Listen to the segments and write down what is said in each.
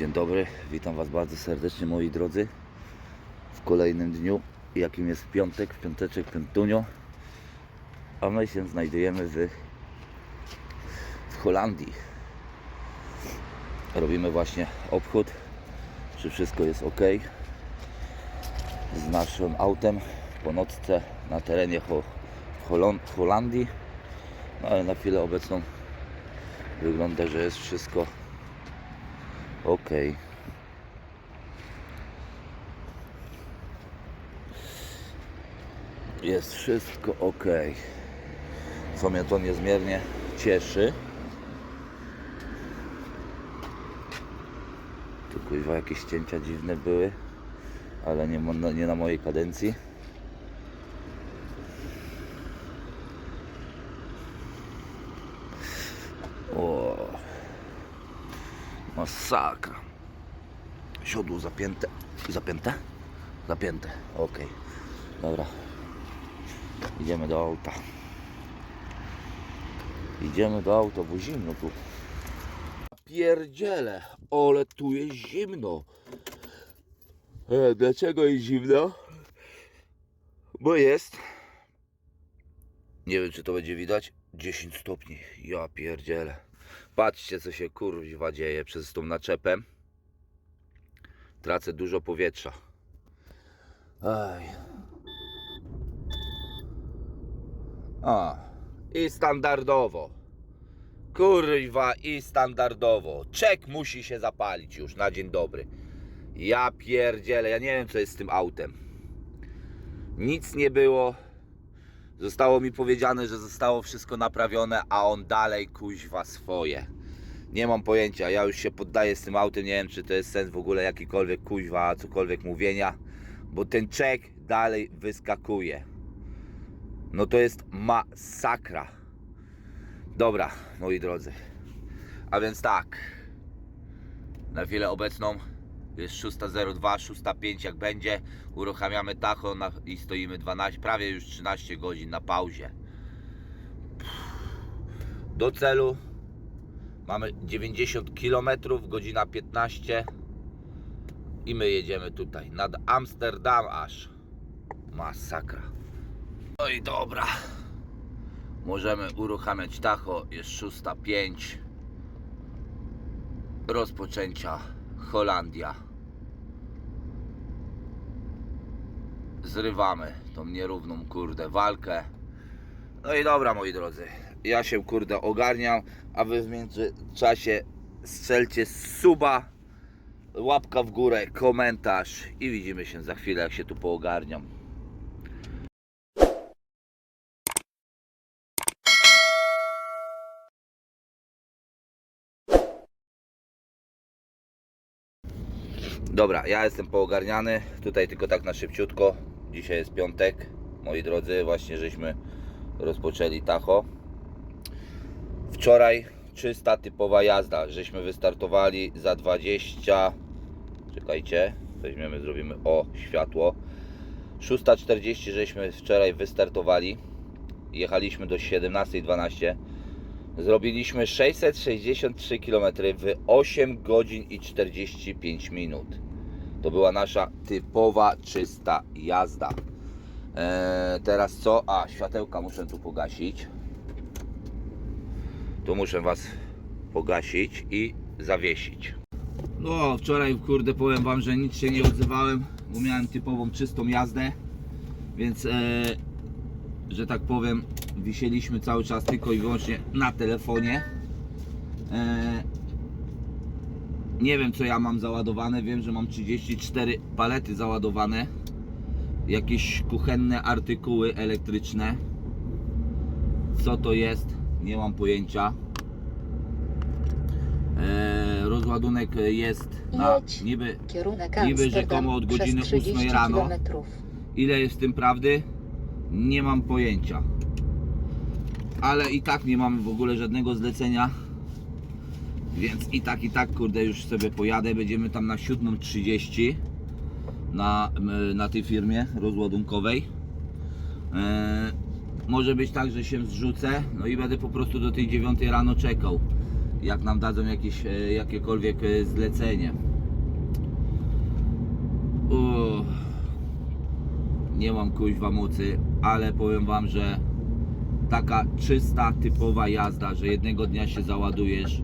Dzień dobry, witam Was bardzo serdecznie moi drodzy w kolejnym dniu, jakim jest piątek, piąteczek, piątunio. A my się znajdujemy w, w Holandii. Robimy właśnie obchód czy wszystko jest ok z naszym autem po nocce na terenie Ho, Holandii. No ale na chwilę obecną wygląda, że jest wszystko ok jest wszystko ok co mnie to niezmiernie cieszy. Tu kuźwa jakieś cięcia dziwne były ale nie, nie na mojej kadencji o masakra siodło zapięte zapięte? zapięte, ok dobra idziemy do auta Idziemy do auta, bo zimno tu. Pierdziele, ale tu jest zimno. E, dlaczego jest zimno? Bo jest. Nie wiem, czy to będzie widać. 10 stopni. Ja pierdzielę. Patrzcie, co się kurwa dzieje przez tą naczepę. Tracę dużo powietrza. Aj. A. I standardowo. Kurwa, i standardowo. Czek musi się zapalić już na dzień dobry. Ja pierdzielę, ja nie wiem co jest z tym autem. Nic nie było. Zostało mi powiedziane, że zostało wszystko naprawione, a on dalej kuźwa swoje. Nie mam pojęcia, ja już się poddaję z tym autem, nie wiem czy to jest sens w ogóle jakikolwiek kuźwa, cokolwiek mówienia, bo ten czek dalej wyskakuje. No to jest masakra. Dobra, moi drodzy. A więc tak. Na chwilę obecną jest 6.02, 6.05 jak będzie. Uruchamiamy tacho i stoimy 12, prawie już 13 godzin na pauzie. Do celu mamy 90 km, godzina 15 i my jedziemy tutaj nad Amsterdam aż. Masakra. No i dobra. Możemy uruchamiać tacho. Jest 6.05. Rozpoczęcia Holandia. Zrywamy tą nierówną kurde walkę. No i dobra moi drodzy. Ja się kurde ogarniam, a wy w międzyczasie strzelcie suba, łapka w górę, komentarz i widzimy się za chwilę jak się tu poogarniam. Dobra, ja jestem poogarniany. Tutaj tylko tak na szybciutko. Dzisiaj jest piątek. Moi drodzy, właśnie żeśmy rozpoczęli Tacho. Wczoraj czysta typowa jazda. Żeśmy wystartowali za 20. Czekajcie, weźmiemy, zrobimy o światło. 6.40 żeśmy wczoraj wystartowali. Jechaliśmy do 17.12. Zrobiliśmy 663 km w 8 godzin i 45 minut. To była nasza typowa, czysta jazda. Eee, teraz co? A, światełka muszę tu pogasić. Tu muszę Was pogasić i zawiesić. No, wczoraj, kurde, powiem Wam, że nic się nie odzywałem, bo miałem typową, czystą jazdę. Więc e, że tak powiem, wisieliśmy cały czas tylko i wyłącznie na telefonie. E, nie wiem co ja mam załadowane, wiem, że mam 34 palety załadowane. Jakieś kuchenne artykuły elektryczne. Co to jest? Nie mam pojęcia. E, rozładunek jest na Jedź. niby Kierunek Niby Amsterdam rzekomo od przez godziny 30 ósmej rano. kilometrów. Ile jest w tym prawdy? Nie mam pojęcia. Ale i tak nie mamy w ogóle żadnego zlecenia. Więc i tak, i tak, kurde, już sobie pojadę. Będziemy tam na 7.30 na, na tej firmie rozładunkowej. E, może być tak, że się zrzucę, no i będę po prostu do tej 9 rano czekał. Jak nam dadzą jakieś, e, jakiekolwiek e, zlecenie. Uff. Nie mam kuźwa mocy, ale powiem wam, że taka czysta, typowa jazda, że jednego dnia się załadujesz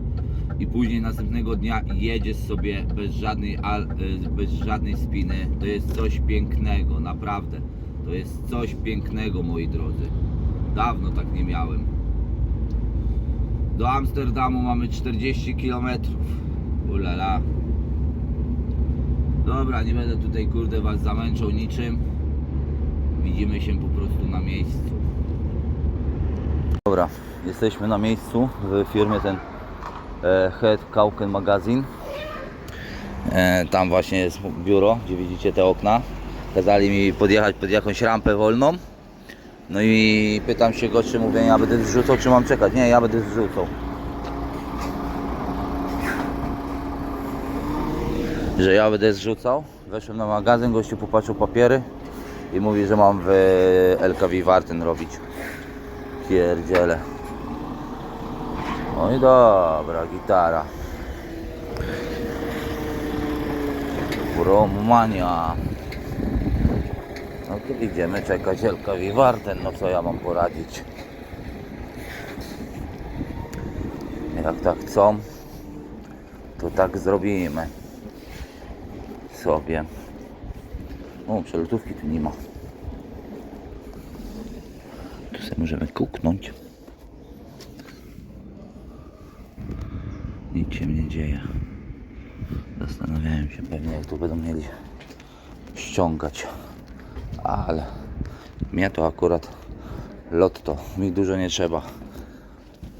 i później następnego dnia jedziesz sobie bez żadnej, y, bez żadnej spiny, to jest coś pięknego, naprawdę. To jest coś pięknego, moi drodzy. Dawno tak nie miałem. Do Amsterdamu mamy 40 km. Ulala. Dobra, nie będę tutaj kurde was zamęczał niczym. Widzimy się po prostu na miejscu. Dobra, jesteśmy na miejscu w firmie ten e, Head Kauken Magazine. E, tam właśnie jest biuro, gdzie widzicie te okna. Kazali mi podjechać pod jakąś rampę wolną. No i pytam się go, czy mówię, ja będę zrzucał, czy mam czekać. Nie, ja będę zrzucał. Że ja będę zrzucał. Weszłem na magazyn, gościu popatrzył papiery i mówi, że mam w LKW Warten robić. Pierdziele. No i dobra, gitara. Romania. No to idziemy czekać LKW Warten, no co ja mam poradzić. Jak tak chcą, to tak zrobimy sobie. O, przelotówki tu nie ma. Tu sobie możemy kuknąć. Nic się nie dzieje. Zastanawiałem się pewnie jak tu będą mieli ściągać. Ale mnie to akurat lotto. Mi dużo nie trzeba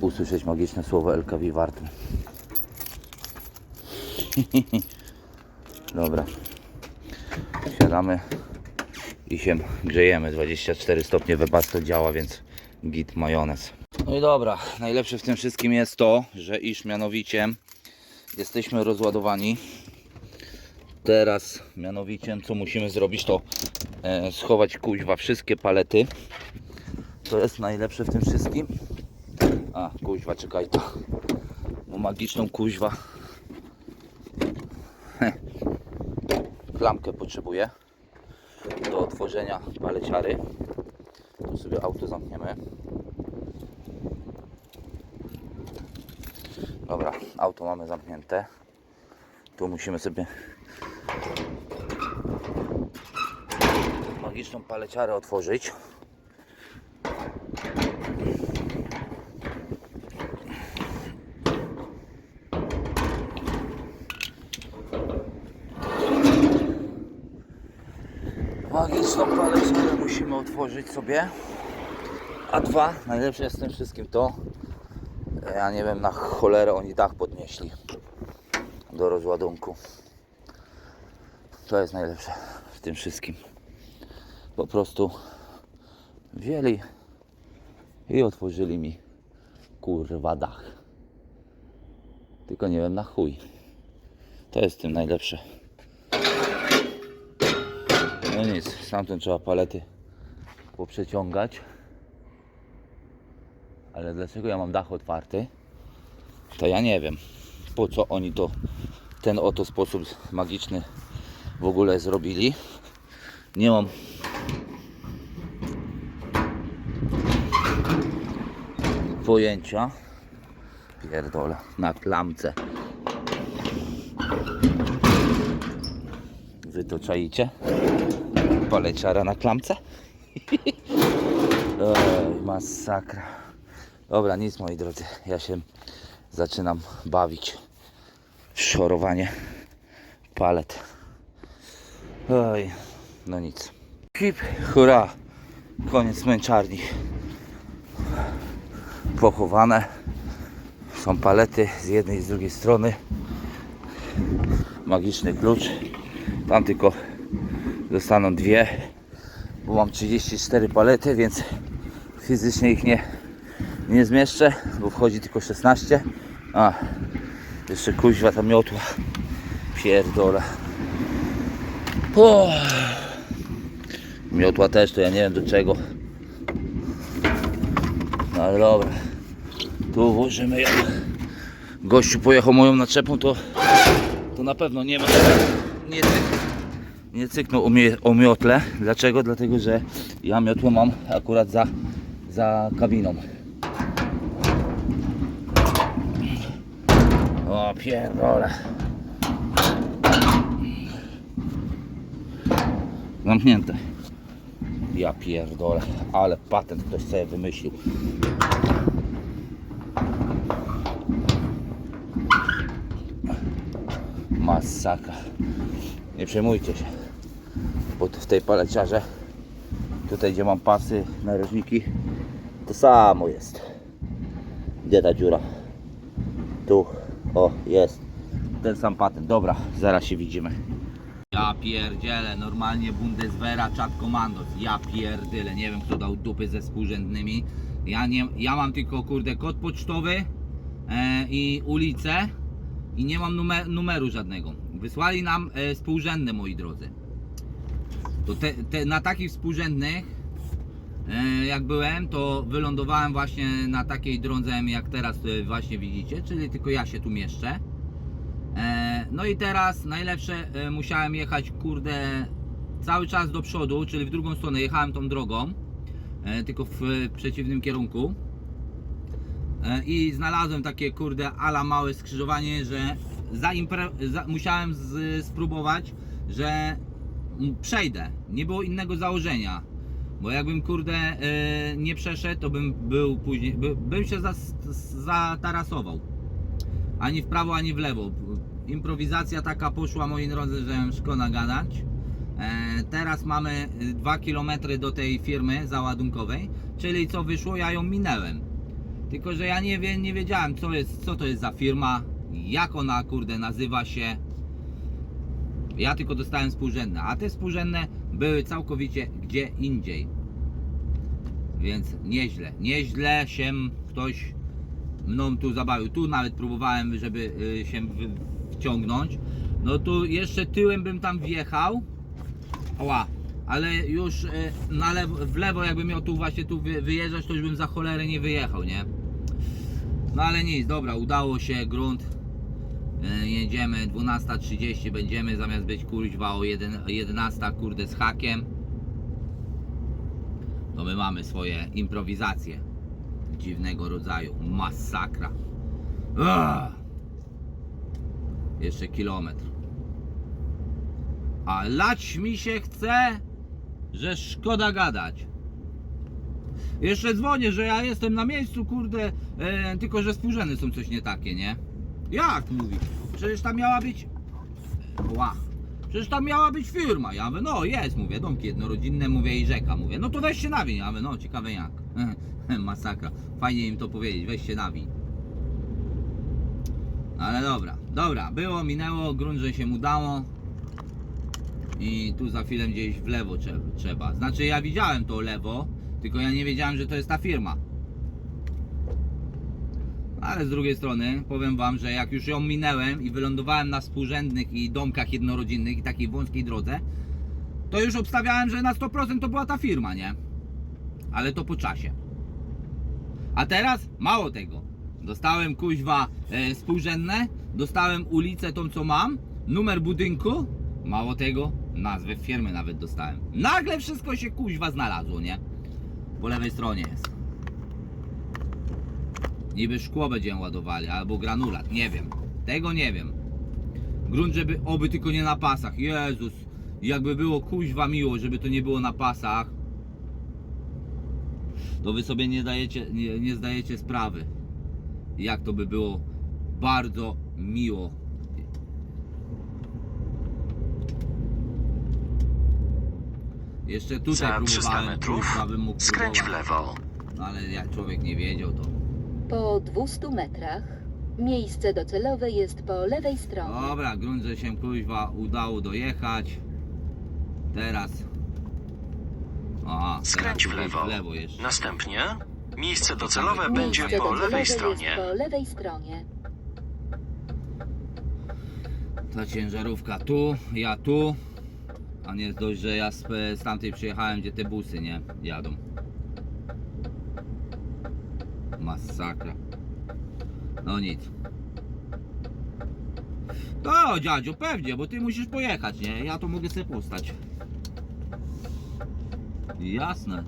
usłyszeć magiczne słowo LKW Warten. Dobra. Siadamy i się grzejemy. 24 stopnie webasto działa, więc git majonez. No i dobra, najlepsze w tym wszystkim jest to, że iż mianowicie jesteśmy rozładowani. Teraz mianowicie co musimy zrobić to e, schować kuźwa wszystkie palety. To jest najlepsze w tym wszystkim. A, kuźwa, czekaj to. Bo magiczną kuźwa. Klamkę potrzebuję do otworzenia paleciary. Tu sobie auto zamkniemy. Dobra, auto mamy zamknięte. Tu musimy sobie magiczną paleciarę otworzyć. Magiczną paleciarę musimy otworzyć sobie. A dwa, najlepsze jest tym wszystkim to, ja nie wiem na cholerę oni dach podnieśli do rozładunku. To jest najlepsze w tym wszystkim. Po prostu wzięli i otworzyli mi kurwa dach. Tylko nie wiem na chuj. To jest tym najlepsze. No nic, stamtąd trzeba palety poprzeciągać. Ale dlaczego ja mam dach otwarty? To ja nie wiem. Po co oni to ten oto sposób magiczny w ogóle zrobili. Nie mam pojęcia. Pierdolę, na klamce. Wy to czaicie? Paleciara na klamce? Oj, masakra. Dobra, nic moi drodzy. Ja się zaczynam bawić w szorowanie palet. Oj, no nic. Hip, hurra. Koniec męczarni. Pochowane. Są palety z jednej i z drugiej strony. Magiczny klucz. Tam tylko zostaną dwie. Bo mam 34 palety, więc fizycznie ich nie, nie zmieszczę, bo wchodzi tylko 16. A, jeszcze kuźwa ta miotła. Pierdolę. O. Miotła też, to ja nie wiem do czego. No ale dobra. Tu włożymy ją. Gościu pojechał moją naczepą, to, to na pewno nie ma nie nie cyknął o, o miotle. Dlaczego? Dlatego, że ja miotło mam akurat za, za kabiną. O pierdole. Zamknięte. Ja pierdolę, ale patent ktoś sobie wymyślił. Masakra. Nie przejmujcie się. Bo w tej paleciarze, tutaj gdzie mam pasy, narożniki, to samo jest. Gdzie ta dziura? Tu. O, jest. Ten sam patent. Dobra, zaraz się widzimy. Ja pierdzielę, normalnie Bundeswehra Chat Commandos. Ja pierdolę, nie wiem kto dał dupy ze współrzędnymi. Ja, nie, ja mam tylko kurde kod pocztowy e, i ulicę i nie mam numer, numeru żadnego. Wysłali nam e, współrzędne moi drodzy. To te, te, na takich współrzędnych jak byłem, to wylądowałem właśnie na takiej drodze jak teraz e, właśnie widzicie, czyli tylko ja się tu mieszczę. E, No i teraz najlepsze e, musiałem jechać kurde cały czas do przodu, czyli w drugą stronę jechałem tą drogą, e, tylko w e, przeciwnym kierunku. E, I znalazłem takie kurde ala małe skrzyżowanie, że musiałem spróbować, że przejdę. Nie było innego założenia. Bo jakbym kurde e, nie przeszedł, to bym był później, by, bym się zatarasował ani w prawo, ani w lewo. Improwizacja taka poszła, moi drodzy, że szkoda gadać. E, teraz mamy 2 km do tej firmy załadunkowej, czyli co wyszło, ja ją minęłem. Tylko, że ja nie, wie, nie wiedziałem, co, jest, co to jest za firma, jak ona, kurde, nazywa się. Ja tylko dostałem współrzędne, a te współrzędne były całkowicie gdzie indziej. Więc nieźle, nieźle się ktoś mną tu zabawił. Tu nawet próbowałem, żeby y, się wciągnąć. No tu jeszcze tyłem bym tam wjechał. Oła, ale już y, na lewo, w lewo jakbym miał tu właśnie tu wy- wyjeżdżać, to już bym za cholerę nie wyjechał, nie? No ale nic, dobra, udało się, grunt. Y, Jedziemy, 12.30 będziemy, zamiast być kuźwa o 1, 11 kurde z hakiem. To my mamy swoje improwizacje dziwnego rodzaju. Masakra. Ugh. Jeszcze kilometr. A lać mi się chce, że szkoda gadać. Jeszcze dzwonię, że ja jestem na miejscu, kurde, e, tylko że współrzędne są coś nie takie, nie? Jak mówi? Przecież tam miała być. Ła. Przecież tam miała być firma. Ja mówię, no jest, mówię, domki jednorodzinne, mówię i rzeka, mówię, no to weź się nawiń. Ja mówię, no ciekawe jak. Masakra. Fajnie im to powiedzieć, weź się nawiń. Ale dobra, dobra, było, minęło, grunt, że się udało. I tu za chwilę gdzieś w lewo trze- trzeba. Znaczy ja widziałem to lewo, tylko ja nie wiedziałem, że to jest ta firma. Ale z drugiej strony powiem wam, że jak już ją minęłem i wylądowałem na współrzędnych i domkach jednorodzinnych i takiej wąskiej drodze, to już obstawiałem, że na 100% to była ta firma, nie? Ale to po czasie. A teraz mało tego. Dostałem kuźwa e, współrzędne, dostałem ulicę tą co mam, numer budynku, mało tego, nazwę firmy nawet dostałem. Nagle wszystko się kuźwa znalazło, nie? Po lewej stronie jest. Niby szkło będziemy ładowali, albo granulat, nie wiem. Tego nie wiem. Grunt, żeby oby tylko nie na pasach. Jezus, jakby było kuźwa miło, żeby to nie było na pasach. To wy sobie nie, dajecie, nie, nie zdajecie sprawy. Jak to by było bardzo miło. Jeszcze tutaj Za 300 próbowałem, metrów mógł skręć w lewo. No ale jak człowiek nie wiedział to. Po 200 metrach miejsce docelowe jest po lewej stronie. Dobra, grunt, że się kuźwa udało dojechać. Teraz. Aha, Skręć teraz w lewo. w lewo jeszcze. Następnie miejsce docelowe będzie po docelowe lewej jest stronie. po lewej stronie. Ta ciężarówka tu, ja tu. A nie jest dość, że ja z, z tamtej przyjechałem, gdzie te busy nie jadą. Masakra. No nic. No, dziadziu, pewnie, bo ty musisz pojechać, nie? Ja to mogę sobie postać. Jasne.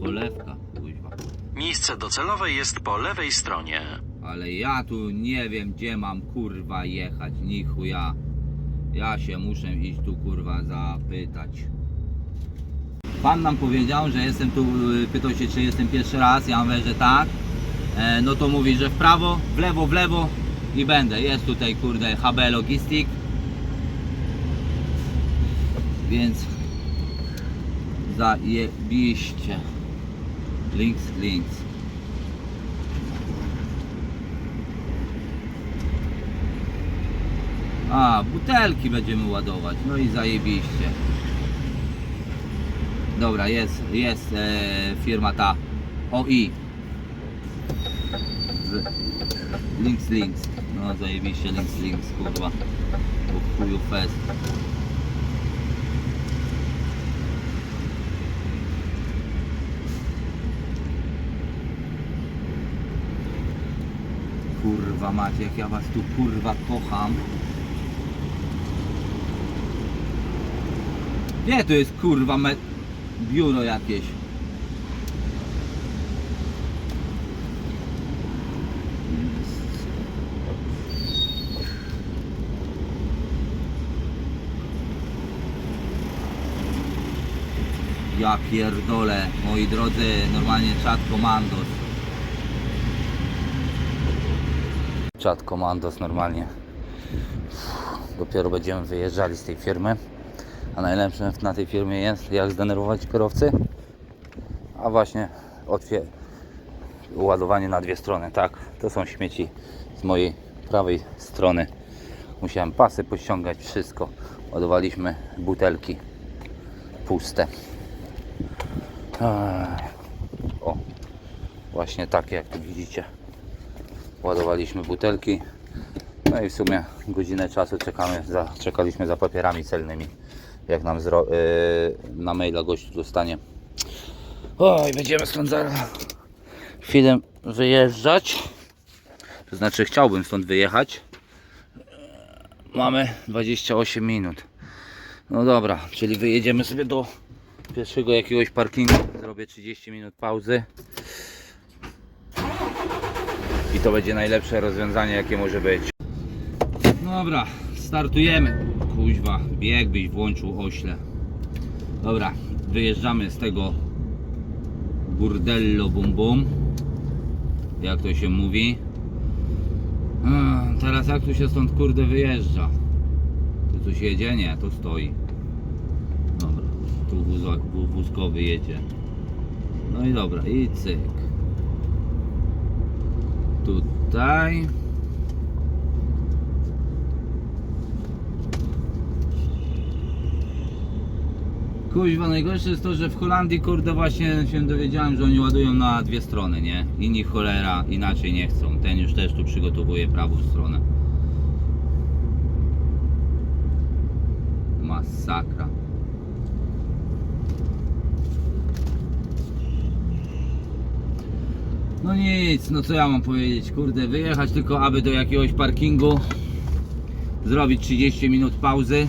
Cholewka, kuźwa. Miejsce docelowe jest po lewej stronie. Ale ja tu nie wiem, gdzie mam kurwa jechać, ni chuja. Ja się muszę iść tu kurwa zapytać. Pan nam powiedział, że jestem tu, y, pytał się czy jestem pierwszy raz, ja mówię, że tak. E, no to mówi, że w prawo, w lewo, w lewo i będę. Jest tutaj kurde HB Logistik. Więc zajebiście. Links, links. A, butelki będziemy ładować. No i zajebiście. Dobra, jest, jest e, firma ta OI. Z, links, links. No zajebiście, links, links, kurwa. Po chuju fest. Kurwa macie, jak ja was tu kurwa kocham. Nie, to jest kurwa me... biuro jakieś. Ja pierdolę, moi drodzy, normalnie czat komandos. Czat komandos normalnie. Dopiero będziemy wyjeżdżali z tej firmy. A najlepsze na tej firmie jest, jak zdenerwować kierowcy. A właśnie otwier ładowanie na dwie strony. Tak, to są śmieci z mojej prawej strony. Musiałem pasy pościągać, wszystko. Ładowaliśmy butelki puste. O, właśnie takie jak tu widzicie. Ładowaliśmy butelki. No i w sumie godzinę czasu czekamy za, czekaliśmy za papierami celnymi. Jak nam zro, yy, na maila gościu dostanie. Oj, będziemy stąd za chwilę wyjeżdżać. To znaczy chciałbym stąd wyjechać. Mamy 28 minut. No dobra, czyli wyjedziemy sobie do pierwszego jakiegoś parkingu. Zrobię 30 minut pauzy. I to będzie najlepsze rozwiązanie jakie może być. Dobra, startujemy. Kuźwa, bieg byś włączył ośle. Dobra, wyjeżdżamy z tego burdello bum bum. Jak to się mówi. Teraz jak tu się stąd kurde wyjeżdża? Tu coś jedzie? Nie, to stoi. Tu wózkowy jedzie. No i dobra, i cyk. Tutaj. Kuźwa, najgorsze jest to, że w Holandii, kurde, właśnie się dowiedziałem, że oni ładują na dwie strony, nie? Inni cholera inaczej nie chcą. Ten już też tu przygotowuje prawą stronę. Masakra. No nic, no co ja mam powiedzieć, kurde, wyjechać tylko aby do jakiegoś parkingu, zrobić 30 minut pauzy.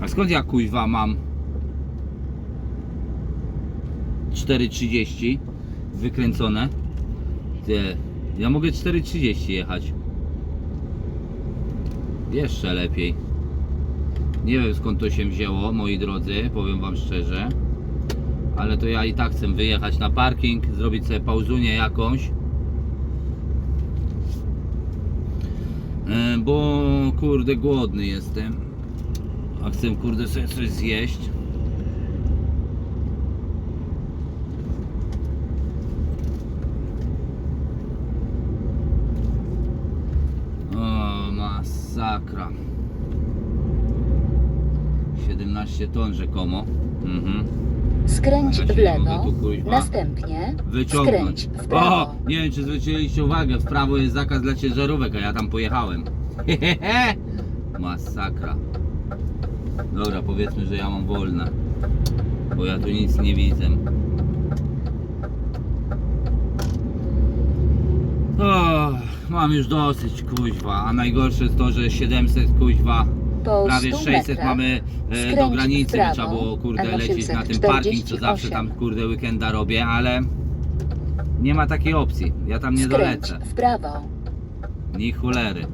A skąd ja kuźwa mam 4.30 wykręcone? Ty, ja mogę 4.30 jechać. Jeszcze lepiej. Nie wiem skąd to się wzięło, moi drodzy, powiem wam szczerze. Ale to ja i tak chcę wyjechać na parking, zrobić sobie pauzunię jakąś. E, Bo kurde głodny jestem. A chcę kurde sobie coś zjeść. O, masakra. 17 ton rzekomo. Mhm. Skręć w lewo, następnie Wyciągnąć. skręć w O! prawo. Nie wiem czy zwróciliście uwagę, w prawo jest zakaz dla ciężarówek, a ja tam pojechałem. Masakra. Dobra, powiedzmy, że ja mam wolne. Bo ja tu nic nie widzę. O, mam już dosyć kuźwa, a najgorsze jest to, że 700 kuźwa, prawie 100 600 metrach mamy e, do granicy, prawo, trzeba było kurde M848. lecieć na tym parking, co zawsze tam kurde weekenda robię, ale nie ma takiej opcji, ja tam nie skręć dolecę, w prawo. ni cholery.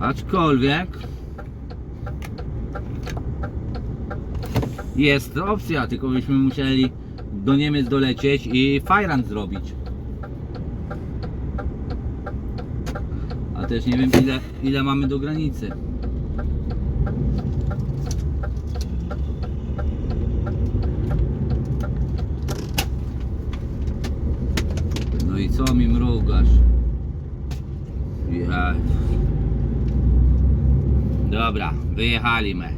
Aczkolwiek jest opcja, tylko byśmy musieli do Niemiec dolecieć i fajran zrobić. A też nie wiem ile, ile mamy do granicy. No i co mi mrugasz? Ja. Dobra, wyjechaliśmy.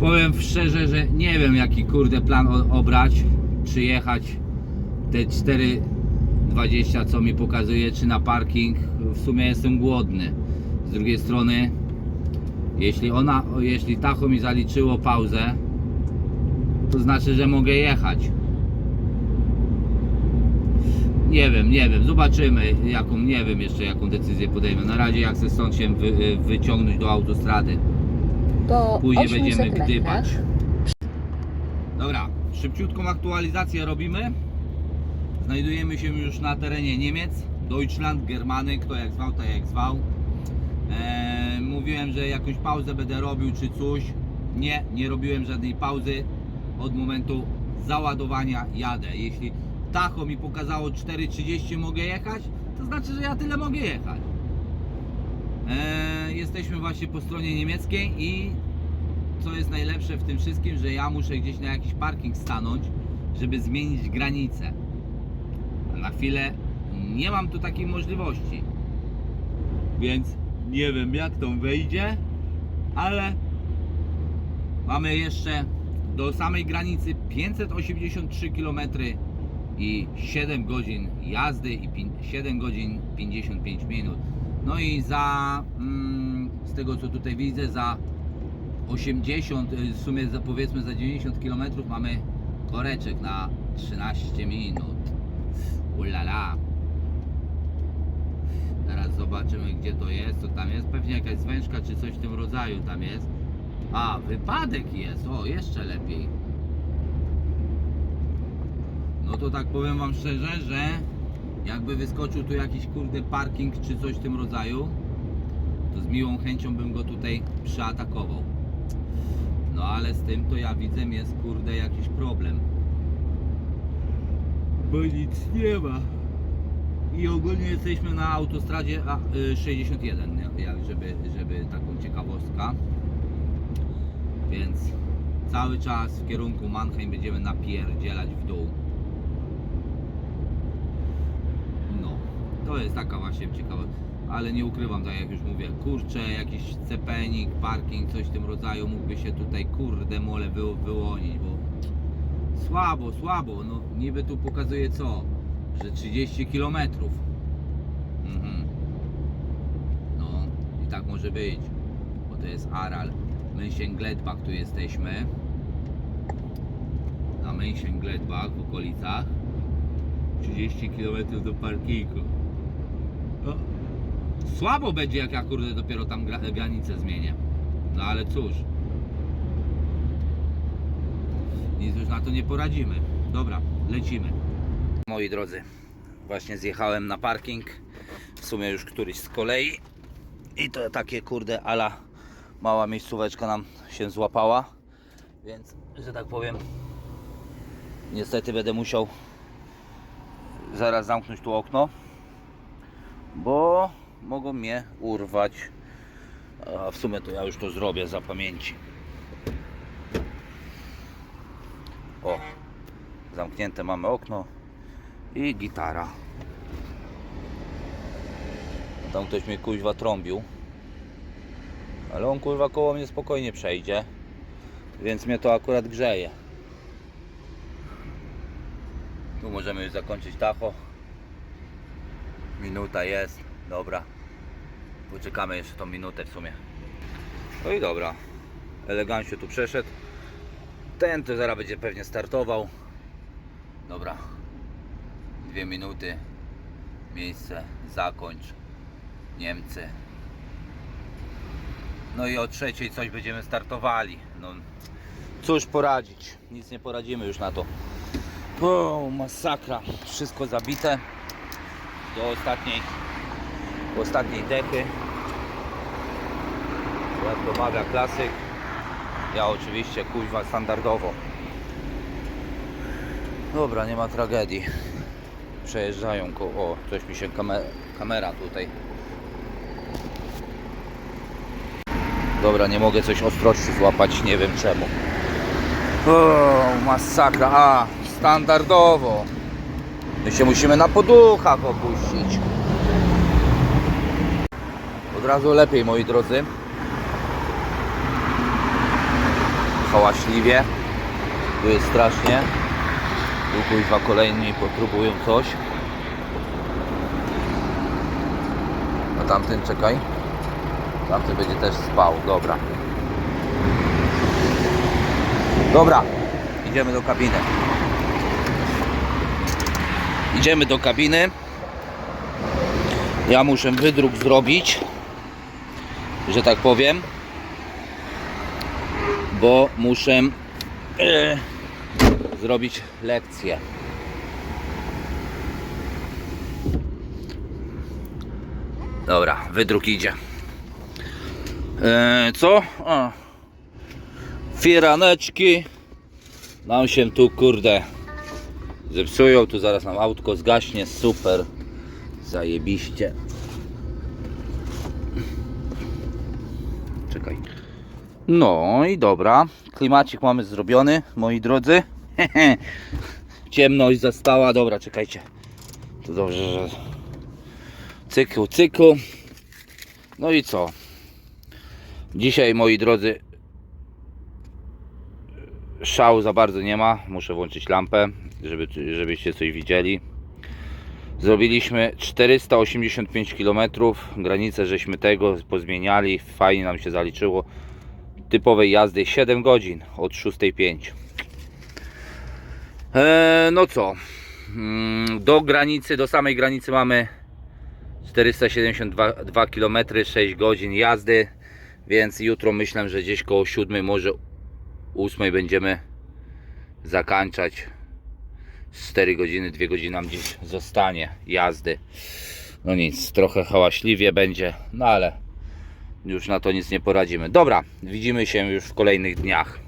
Powiem szczerze, że nie wiem jaki kurde plan obrać. Czy jechać te 4,20 co mi pokazuje, czy na parking. W sumie jestem głodny. Z drugiej strony, jeśli ona, jeśli Tacho mi zaliczyło pauzę, to znaczy, że mogę jechać. Nie wiem, nie wiem, zobaczymy jaką, nie wiem jeszcze jaką decyzję podejmę. Na razie jak chcę stąd się wy, wyciągnąć do autostrady. Po Później 800 będziemy gdybać. Dobra, szybciutką aktualizację robimy. Znajdujemy się już na terenie Niemiec. Deutschland, Germany, kto jak zwał, tak jak zwał. Eee, mówiłem, że jakąś pauzę będę robił czy coś. Nie, nie robiłem żadnej pauzy. Od momentu załadowania jadę. Jeśli Tacho mi pokazało 4.30 mogę jechać, to znaczy, że ja tyle mogę jechać. Eee, jesteśmy właśnie po stronie niemieckiej i co jest najlepsze w tym wszystkim, że ja muszę gdzieś na jakiś parking stanąć, żeby zmienić granicę. Na chwilę nie mam tu takiej możliwości. Więc nie wiem jak to wyjdzie, ale mamy jeszcze do samej granicy 583 km i 7 godzin jazdy i pin- 7 godzin 55 minut. No i za mm, z tego co tutaj widzę za 80, y, w sumie za, powiedzmy za 90 km mamy koreczek na 13 minut. Ulala. Teraz zobaczymy gdzie to jest, co tam jest. Pewnie jakaś zwężka czy coś w tym rodzaju tam jest. A, wypadek jest. O, jeszcze lepiej. No to tak powiem wam szczerze, że jakby wyskoczył tu jakiś kurde parking czy coś w tym rodzaju, to z miłą chęcią bym go tutaj przeatakował. No ale z tym to ja widzę jest kurde jakiś problem. Bo nic nie ma. I ogólnie jesteśmy na autostradzie A, y, 61, nie? jak żeby, żeby taką ciekawostka. Więc cały czas w kierunku Mannheim będziemy napierdzielać w dół. No, to jest taka właśnie ciekawa. Ale nie ukrywam, tak jak już mówię, kurczę, jakiś cepenik, parking, coś w tym rodzaju mógłby się tutaj kurde mole wy, wyłonić, bo słabo, słabo, no niby tu pokazuje co, że 30 km. Mhm. No i tak może być, bo to jest Aral. Mönchengladbach tu jesteśmy. Na Mönchengladbach w okolicach. 30 km do parkingu. No, słabo będzie jak ja kurde dopiero tam gra, granicę zmienię. No ale cóż. Nic już na to nie poradzimy. Dobra, lecimy. Moi drodzy, właśnie zjechałem na parking. W sumie już któryś z kolei. I to takie kurde ala mała miejscóweczka nam się złapała. Więc, że tak powiem, niestety będę musiał zaraz zamknąć tu okno, bo mogą mnie urwać. A w sumie to ja już to zrobię za pamięci. O, zamknięte mamy okno i gitara. Tam ktoś mnie kuźwa trąbił. Ale on kurwa koło mnie spokojnie przejdzie. Więc mnie to akurat grzeje. Tu możemy już zakończyć tacho. Minuta jest, dobra. Poczekamy jeszcze tą minutę w sumie. No i dobra. Elegancie tu przeszedł. Ten to zaraz będzie pewnie startował. Dobra. Dwie minuty. Miejsce. Zakończ. Niemcy. No i o trzeciej coś będziemy startowali. No, cóż poradzić? Nic nie poradzimy już na to. O, masakra. Wszystko zabite. Do ostatniej, do ostatniej dechy. Jak domawia klasyk. Ja oczywiście kuźwa standardowo. Dobra, nie ma tragedii. Przejeżdżają ko... O, coś mi się kame... kamera tutaj. Dobra, nie mogę coś ostrości złapać, nie wiem czemu. O, masakra. A, standardowo. My się musimy na poduchach opuścić. Od razu lepiej, moi drodzy. Hałaśliwie. Tu jest strasznie. Tu kuźwa kolejni próbują coś. A tamten czekaj. Tamten będzie też spał, dobra. Dobra, idziemy do kabiny. Idziemy do kabiny. Ja muszę wydruk zrobić, że tak powiem, bo muszę e, zrobić lekcję. Dobra, wydruk idzie. E, co? A. Firaneczki nam się tu kurde zepsują, tu zaraz nam autko zgaśnie, super, zajebiście. Czekaj. No i dobra, klimacik mamy zrobiony, moi drodzy. Ciemność zastała, dobra, czekajcie. To dobrze, że cyklu, cyklu. No i co? Dzisiaj, moi drodzy, szału za bardzo nie ma. Muszę włączyć lampę, żeby, żebyście coś widzieli. Zrobiliśmy 485 km. Granicę żeśmy tego pozmieniali. Fajnie nam się zaliczyło. Typowej jazdy 7 godzin od 6.05. Eee, no co? Mm, Do granicy, do samej granicy mamy 472 km, 6 godzin jazdy. Więc jutro myślę, że gdzieś koło 7, może 8 będziemy zakończać 4 godziny, 2 godziny nam gdzieś zostanie jazdy. No nic, trochę hałaśliwie będzie, no ale już na to nic nie poradzimy. Dobra, widzimy się już w kolejnych dniach.